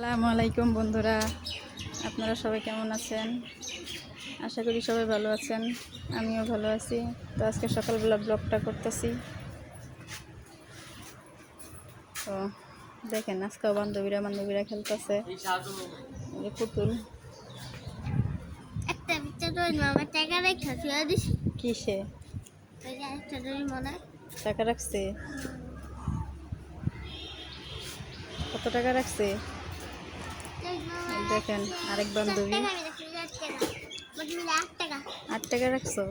আসসালামু আলাইকুম বন্ধুরা। আপনারা সবাই কেমন আছেন? আশা করি সবাই ভালো আছেন। আমিও ভালো আছি। তো আজকে সকালবেলা ব্লগটা করতেছি। তো দেখেন আজকেও বান্ধবীরা বান্ধবীরা খেলতেছে। পুতুল। কিসে? টাকা রাখছে? কত টাকা রাখছে? দেখেন আরেক বান্ধবী। আট টাকা? রাখছো?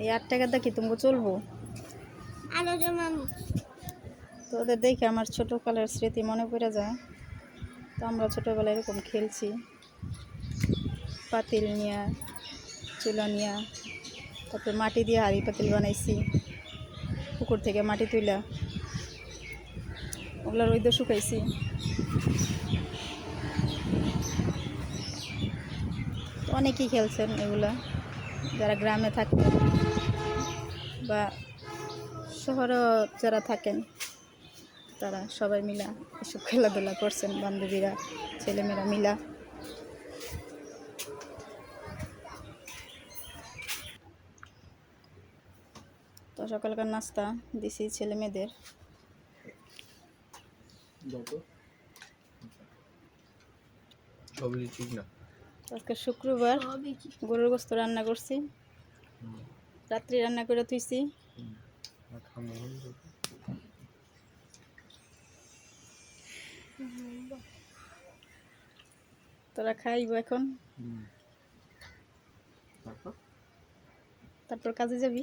এই আট টাকাটা কি তুমি চলবো? আলো জমামি তো ওদের দেখে আমার ছোট ছোটোকালের স্মৃতি মনে পড়ে যায়। তো আমরা ছোটোবেলায় এরকম খেলছি। পাতিল নিয়া চুলা নিয়া তারপর মাটি দিয়ে হাড়ি পাতিল বানাইছি। পুকুর থেকে মাটি তুইলা। ওগুলা রইদে শুকাইছি। অনেকেই খেলছেন এগুলা, যারা গ্রামে থাকতেন বা শহরেও যারা থাকেন, তারা সবাই মিলা এসব খেলাধুলা করছেন, বান্ধবীরা, ছেলেমেয়েরা মিলা। তো সকালকার নাস্তা দিছি ছেলে মেয়েদের ঠিক না। আজকে শুক্রবার। গরুর গোস্ত রান্না করছি। রাত্রি রান্না করে থুইছি। তোরা খাইব এখন। তারপর তারপর কাজে যাবি?